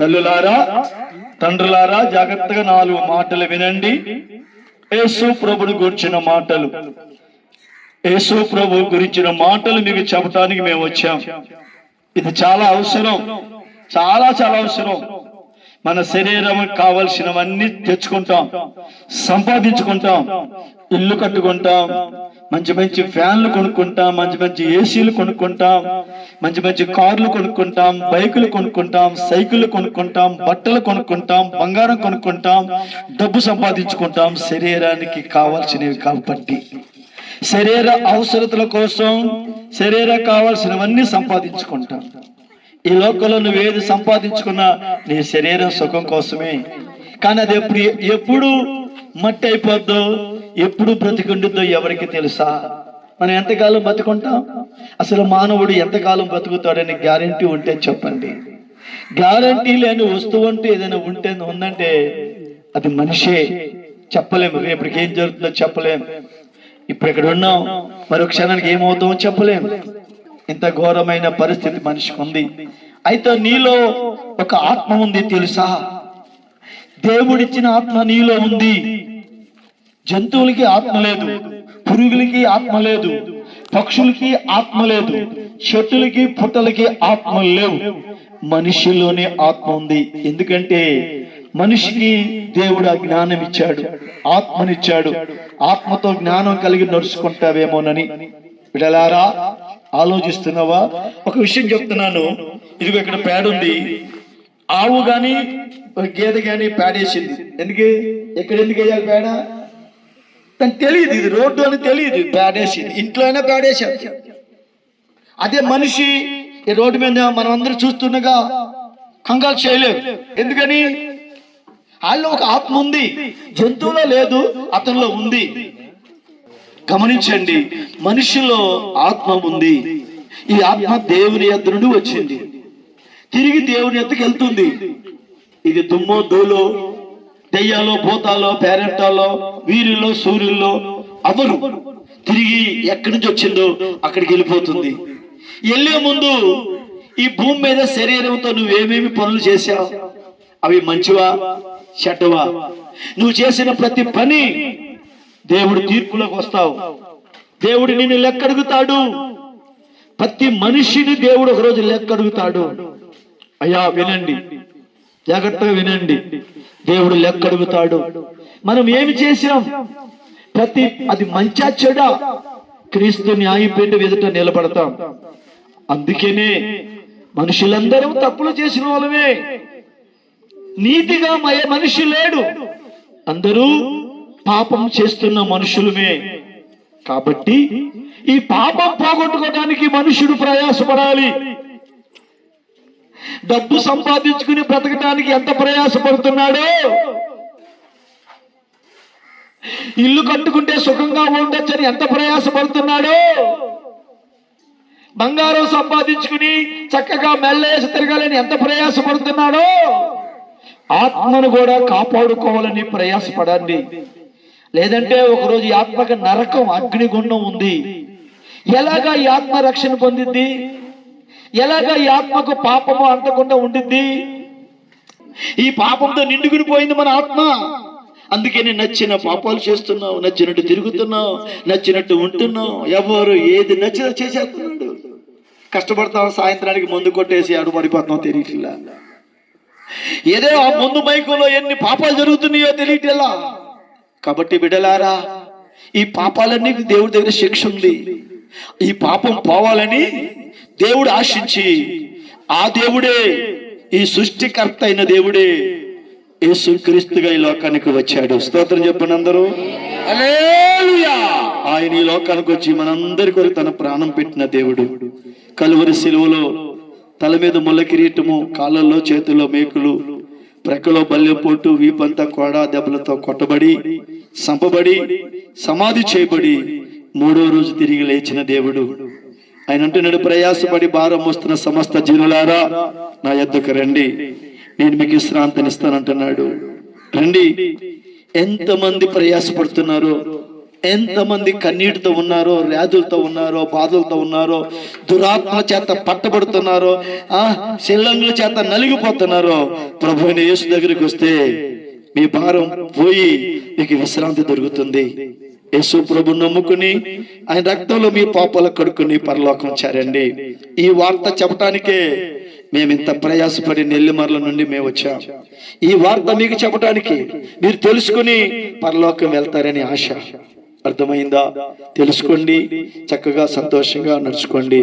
తల్లులారా తండ్రులారా జాగ్రత్తగా నాలుగు మాటలు వినండి. యేసు ప్రభుని గురించిన మాటలు. యేసు ప్రభు గురించిన మాటలు మీకు చెప్పడానికి మేము వచ్చాం. ఇది చాలా అవసరం. చాలా చాలా అవసరం. మన శరీరం కావలసినవన్నీ తెచ్చుకుంటాం సంపాదించుకుంటాం ఇల్లు కట్టుకుంటాం మంచి మంచి ఫ్యాన్లు కొనుక్కుంటాం మంచి మంచి ఏసీలు కొనుక్కుంటాం మంచి మంచి కార్లు కొనుక్కుంటాం బైకులు కొనుక్కుంటాం సైకిళ్ళు కొనుక్కుంటాం బట్టలు కొనుక్కుంటాం బంగారం కొనుక్కుంటాం డబ్బు సంపాదించుకుంటాం. శరీరానికి కావాల్సినవి కాబట్టి శరీర అవసరతల కోసం శరీర కావాల్సినవన్నీ సంపాదించుకుంటాం. ఈ లోకంలో నువ్వు ఏది సంపాదించుకున్నా నీ శరీరం సుఖం కోసమే. కానీ అది ఎప్పుడు ఎప్పుడు మట్టి అయిపోద్దో ఎప్పుడు బ్రతికుండిద్దో ఎవరికి తెలుసా? మనం ఎంతకాలం బతుకుంటాం? అసలు మానవుడు ఎంతకాలం బతుకుతాడని గ్యారంటీ ఉంటే చెప్పండి. గ్యారంటీ లేని వస్తువు అంటూ ఏదైనా ఉంటే ఉందంటే అది మనిషే. చెప్పలేము. రేపటికి ఏం జరుగుతుందో చెప్పలేము ఇప్పుడు ఇక్కడ ఉన్నాం. మరో క్షణానికి ఏమవుతామో చెప్పలేం. ఇంత ఘోరమైన పరిస్థితి మనిషికి ఉంది. అయితే నీలో ఒక ఆత్మ ఉంది తెలుసా? దేవుడిచ్చిన ఆత్మ నీలో ఉంది. జంతువులకి ఆత్మ లేదు. పురుగులకి ఆత్మ లేదు. పక్షులకి ఆత్మ లేదు. చెట్టులకి పుట్టలకి ఆత్మ లేవు. మనిషిలోనే ఆత్మ ఉంది. ఎందుకంటే మనిషికి దేవుడు ఆ జ్ఞానం ఇచ్చాడు. ఆత్మనిచ్చాడు. ఆత్మతో జ్ఞానం కలిగి నడుచుకుంటావేమోనని. విడలారా ఆలోచిస్తున్నావా? ఒక విషయం చెప్తున్నాను. ఇదిగో ఇక్కడ పేడ ఉంది. ఆవు గాని ఒక గేదె గాని పేడేసింది ఎందుకే? ఎక్కడ ఎందుకు వేయాలి పేడ తను తెలియదు ఇది రోడ్డు అని తెలియదు. పేడేసింది ఇంట్లో అయినా పేడేసాడు అదే మనిషి ఈ రోడ్డు మీద మనం అందరూ చూస్తుండగా కంగారు చేయలేదు ఎందుకని? వాళ్ళు ఒక ఆత్మ ఉంది. జంతువులో లేదు అతనిలో ఉంది. గమనించండి మనిషిలో ఆత్మ ఉంది. ఈ ఆత్మ దేవుని యొద్ నుండి వచ్చింది. తిరిగి దేవుని ఎత్తుకు వెళ్తుంది. ఇది దుమ్మో దూలో దెయ్యాలో భూతాలో పేరెంటాలో వీరిలో సూర్యుల్లో అవరు తిరిగి ఎక్కడి నుంచి వచ్చిందో అక్కడికి వెళ్ళిపోతుంది. వెళ్ళే ముందు ఈ భూమి మీద శరీరంతో నువ్వేమేమి పనులు చేశావు? అవి మంచివా? చెడ్డవా? నువ్వు చేసిన ప్రతి పని దేవుడు తీర్పులోకి వస్తావు. దేవుడు నిన్ను లెక్కడుగుతాడు. ప్రతి మనిషిని దేవుడు ఒకరోజు లెక్కడుగుతాడు. అయ్యా వినండి. జాగ్రత్తగా వినండి. దేవుడు లెక్కడుగుతాడు. మనం ఏమి చేసాం ప్రతి అది మంచా చెడా. క్రీస్తు న్యాయపేట ఎదుట నిలబడతాం. అందుకనే మనుషులందరూ తప్పులు చేసిన వాళ్ళమే. నీతిగా మనిషి లేడు. అందరూ పాపం చేస్తున్న మనుషులమే. కాబట్టి ఈ పాపం పోగొట్టుకోవడానికి మనుషుడు ప్రయాసపడాలి. డబ్బు సంపాదించుకుని బ్రతకడానికి ఎంత ప్రయాసపడుతున్నాడో? ఇల్లు కట్టుకుంటే సుఖంగా ఉండొచ్చని ఎంత ప్రయాసపడుతున్నాడో? బంగారం సంపాదించుకుని చక్కగా మెల్లేసి తిరగాలని ఎంత ప్రయాసపడుతున్నాడో? ఆత్మను కూడా కాపాడుకోవాలని ప్రయాసపడండి. లేదంటే ఒకరోజు ఆత్మక నరకం అగ్నిగుండం ఉంది. ఎలాగా ఈ ఆత్మ రక్షణ పొందింది ఎలాగా ఈ ఆత్మకు పాపము అంటకుండా ఉండింది ఈ పాపంతో నిండుకుని పోయింది మన ఆత్మ. అందుకని నచ్చిన పాపాలు చేస్తున్నావు నచ్చినట్టు తిరుగుతున్నావు నచ్చినట్టు ఉంటున్నావు. ఎవరు ఏది నచ్చినా చేసేస్తున్నాడు. కష్టపడతావు సాయంత్రానికి మందు కొట్టేసి అడుపడిపోతున్నావు తెలియట్లా. ఏదో ఆ ముందు మైకులో ఎన్ని పాపాలు జరుగుతున్నాయో తెలియటలా. కాబట్టి బిడలారా ఈ పాపాలన్నీ దేవుడి దగ్గర శిక్ష ఉంది. ఈ పాపం పోవాలని దేవుడు ఆశించి ఆ దేవుడే ఈ సృష్టికర్త అయిన దేవుడే యేసు క్రీస్తుగా ఈ లోకానికి వచ్చాడు. స్తోత్రం చెప్పండి అందరూ! ఆయన ఈ లోకానికి వచ్చి మనందరి కొరకు తన ప్రాణం పెట్టిన దేవుడు. కలువరి సిలువలో తల మీద ముళ్ళ కిరీటము కాళ్ళల్లో చేతుల్లో మేకులు ప్రక్కలో బల్లెపోటు వీపంతా కోడా దెబ్బలతో కొట్టబడి సంపబడి సమాధి చేయబడి మూడో రోజు తిరిగి లేచిన దేవుడు. ఆయన అంటున్నాడు ప్రయాసపడి భారం మోస్తున్న సమస్త జనులారా నా ఎద్దుకు రండి. నేను మీకు విశ్రాంతినిస్తానంటున్నాడు. రండి. ఎంతమంది ప్రయాసపడుతున్నారో ఎంతమంది కన్నీటితో ఉన్నారో వ్యాధులతో ఉన్నారో బాధలతో ఉన్నారో దురాత్మ చేత పట్టబడుతున్నారో ఆ శిల్లంగుల చేత నలిగిపోతున్నారో ప్రభు యేసు దగ్గరికి వస్తే మీ భారం పోయి మీకు విశ్రాంతి దొరుకుతుంది. యేసు ప్రభు నమ్ముకుని ఆయన రక్తంలో మీ పాపాల కడుక్కుని పరలోకం చేరండి. ఈ వార్త చెప్పటానికే మేము ఇంత ప్రయాసపడి నెల్లిమర్ల నుండి మేము వచ్చాం. ఈ వార్త మీకు చెప్పడానికి మీరు తెలుసుకుని పరలోకం వెళ్తారని ఆశ. అర్థమైందా? తెలుసుకోండి చక్కగా సంతోషంగా నడుచుకోండి.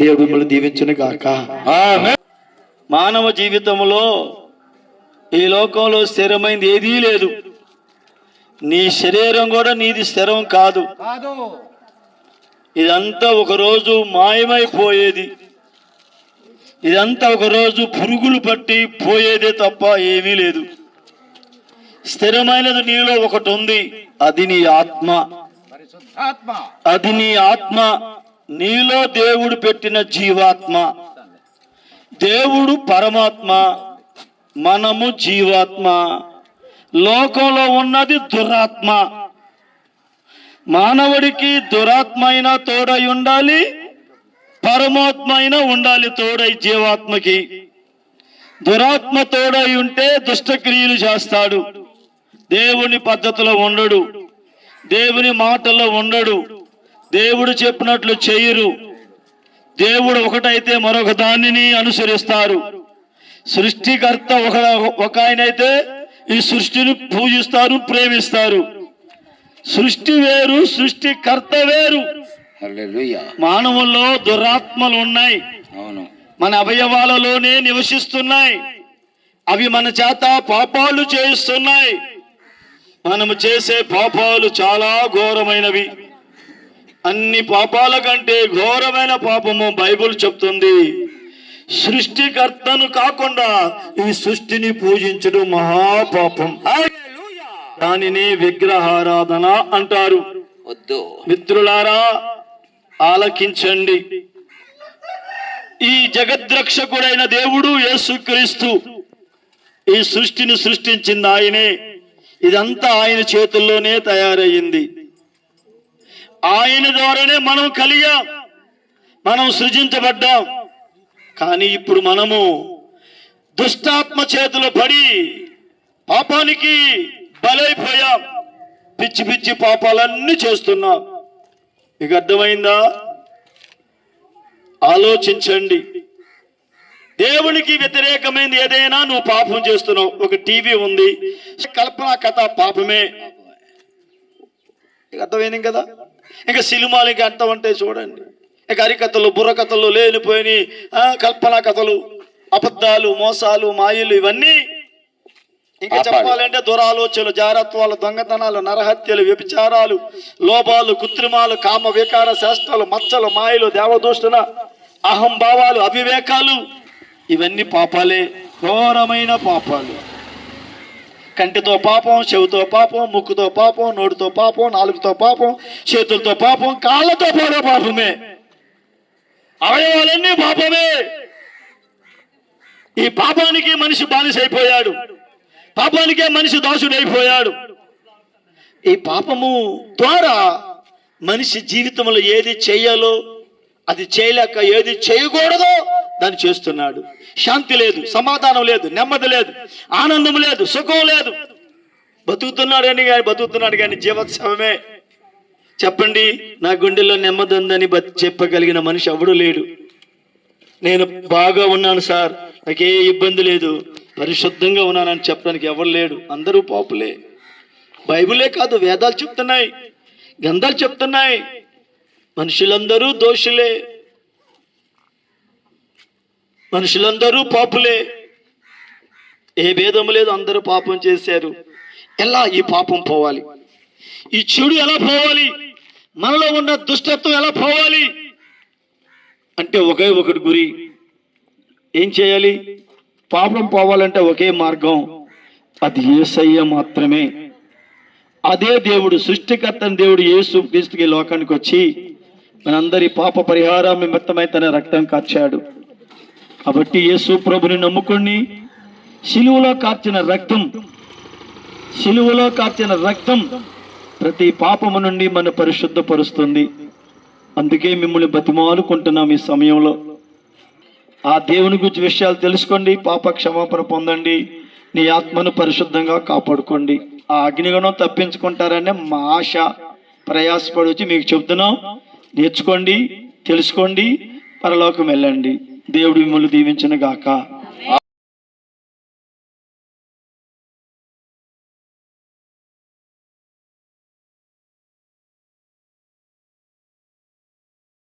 దేవుడు మిమ్మల్ని దీవించును గాక. మానవ జీవితంలో ఈ లోకంలో స్థిరమైంది ఏదీ లేదు. నీ శరీరం కూడా నీది స్థిరం కాదు. ఇదంతా ఒకరోజు మాయమైపోయేది. ఇదంతా ఒకరోజు పురుగులు పట్టి పోయేదే తప్ప ఏమీ లేదు. స్థిరమైనది నీలో ఒకటి ఉంది. అది నీ ఆత్మ. అది నీ ఆత్మ నీలో దేవుడు పెట్టిన జీవాత్మ. దేవుడు పరమాత్మ మనము జీవాత్మ. లోకంలో ఉన్నది దురాత్మ. మానవుడికి దురాత్మ అయినా తోడై ఉండాలి పరమాత్మ అయినా ఉండాలి తోడై జీవాత్మకి. దురాత్మ తోడై ఉంటే దుష్టక్రియలు చేస్తాడు. దేవుని పద్ధతిలో ఉండడు. దేవుని మాటల్లో ఉండడు. దేవుడు చెప్పినట్లు చేయరు. దేవుడు ఒకటైతే మరొక దానిని అనుసరిస్తారు. సృష్టికర్త ఒక ఒక ఆయన అయితే ఈ సృష్టిని పూజిస్తారు ప్రేమిస్తారు. సృష్టి వేరు సృష్టికర్త వేరు. మానవుల్లో దురాత్మలు ఉన్నాయి. అవును. మన అవయవాలలోనే నివసిస్తున్నాయి. అవి మన చేత పాపాలు చేయిస్తున్నాయి. మనము చేసే పాపాలు చాలా ఘోరమైనవి. అన్ని పాపాల కంటే ఘోరమైన పాపము బైబిల్ చెప్తుంది. సృష్టికర్తను కాకుండా ఈ సృష్టిని పూజించడం మహాపాపం. దానిని విగ్రహారాధన అంటారు. వద్దు. మిత్రులారా ఆలకించండి. ఈ జగద్రక్షకుడైన దేవుడు యేసుక్రీస్తు ఈ సృష్టిని సృష్టించింది ఆయనే. ఇదంతా ఆయన చేతుల్లోనే తయారయ్యింది. ఆయన ద్వారానే మనం కలిగాం. మనం సృజించబడ్డాం. కానీ ఇప్పుడు మనము దుష్టాత్మ చేతులు పడి పాపానికి బలైపోయాం. పిచ్చి పిచ్చి పాపాలన్నీ చేస్తున్నాం. మీకు అర్థమైందా? ఆలోచించండి. దేవునికి వ్యతిరేకమైంది ఏదైనా నువ్వు పాపం చేస్తున్నావు. ఒక టీవీ ఉంది. కల్పన కథ పాపమే. అర్థమైంది కదా ఇంకా సినిమాలు ఇంకా అర్థం అంటే చూడండి. ఇక హరికథలు బుర్రకథలు లేనిపోయి కల్పన కథలు అబద్ధాలు మోసాలు మాయలు ఇవన్నీ ఇంకా పాపాలు. చెప్పాలంటే దురాలోచనలు జారత్వాలు దొంగతనాలు నరహత్యలు వ్యభిచారాలు లోపాలు కృత్రిమాలు కామ వికార శాస్త్రాలు మచ్చలు మాయలు దేవదూషణ అహంభావాలు అవివేకాలు ఇవన్నీ పాపాలే ఘోరమైన పాపాలు. కంటితో పాపం చెవితో పాపం ముక్కుతో పాపం నోటితో పాపం నాలుగుతో పాపం చేతులతో పాపం కాళ్ళతో పోడే పాపమే. అవయవాలన్నీ పాపమే. ఈ పాపానికి మనిషి బానిసైపోయాడు పాపానికే మనిషి దాసుడు అయిపోయాడు. ఈ పాపము ద్వారా మనిషి జీవితంలో ఏది చేయాలో అది చేయలేక ఏది చేయకూడదో దాన్ని చేస్తున్నాడు. శాంతి లేదు సమాధానం లేదు నెమ్మది లేదు ఆనందం లేదు సుఖం లేదు. బతుకుతున్నాడని కానీ బతుకుతున్నాడు కానీ జీవోత్సవమే. చెప్పండి నా గుండెల్లో నెమ్మది ఉందని చెప్పగలిగిన మనిషి ఎవడు లేడు. నేను బాగా ఉన్నాను సార్ నాకే ఇబ్బంది లేదు. పరిశుద్ధంగా ఉన్నానని చెప్పడానికి ఎవరు లేడు. అందరూ పాపులే. బైబిలే కాదు వేదాలు చెప్తున్నాయి గంధాలు చెప్తున్నాయి. మనుషులందరూ దోషులే. మనుషులందరూ పాపులే. ఏ భేదం లేదు అందరూ పాపం చేశారు. ఎలా ఈ పాపం పోవాలి? ఈ చెడు ఎలా పోవాలి? మనలో ఉన్న దుష్టత్వం ఎలా పోవాలి? అంటే ఒకే ఒకటి గురి. ఏం చేయాలి? పాపం పోవాలంటే ఒకే మార్గం. అది ఏసయ్య మాత్రమే. అదే దేవుడు సృష్టికర్తని దేవుడు యేసు క్రీస్తుకి లోకానికి వచ్చి మనందరి పాప పరిహారం నిమిత్తమై తన రక్తం కాచాడు కాబట్టి యేసు ప్రభుని నమ్ముకొని సిలువలో కార్చిన రక్తం సిలువలో కార్చిన రక్తం ప్రతి పాపము నుండి మన పరిశుద్ధపరుస్తుంది. అందుకే మిమ్మల్ని బతిమాలుకుంటున్నాం ఈ సమయంలో. ఆ దేవుని గురించి విషయాలు తెలుసుకోండి పాప క్షమాపణ పొందండి నీ ఆత్మను పరిశుద్ధంగా కాపాడుకోండి. ఆ అగ్నిగుణం తప్పించుకుంటారనే మా ఆశ ప్రయాసపడి వచ్చి మీకు చెప్తున్నాం నేర్చుకోండి తెలుసుకోండి పరలోకం వెళ్ళండి. దేవుడు మిమ్మల్ని దీవించను గాక